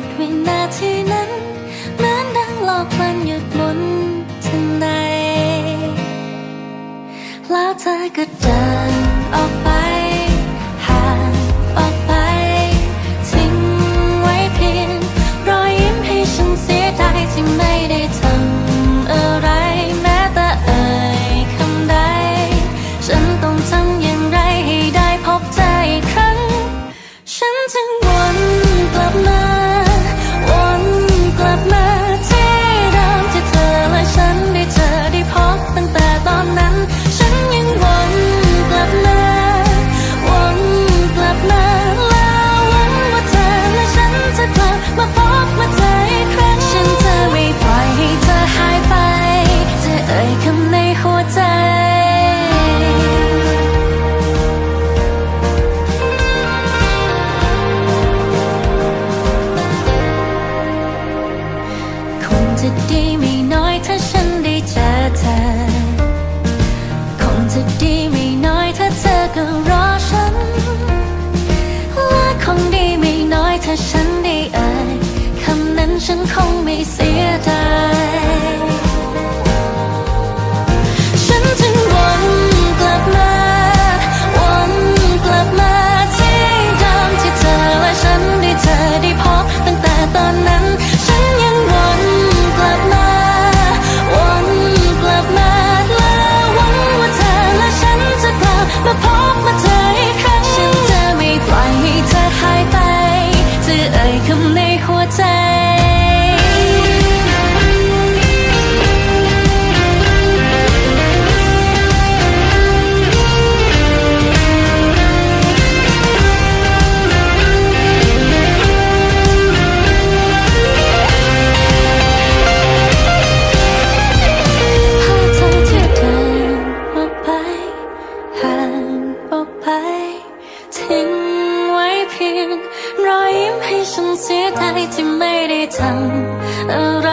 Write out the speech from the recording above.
ดวินาทีนั้นเหมือนดังหลอกมันหยุดหมุนทันใดแล้วเธอก็เดินออกไป ฉันคงไม่เสียดาฉันจึงวนกลับมา วนกลับมาที่ดิมที่เธอและฉันได้เจอได้พบตั้งแต่ตอนนั้น ฉันยังวนกลับมา วนกลับมาและหวังว่าเธอและฉันจะกลับมาพบมาเจออีกครั้งฉันจะไม่ปล่อยให้เธอหายไปจะเอ่ยคำในหัวใจ ไป ทิ้งไว้เพียง รอยยิ้มให้ฉันเสียใจที่ไม่ได้ทำอะไร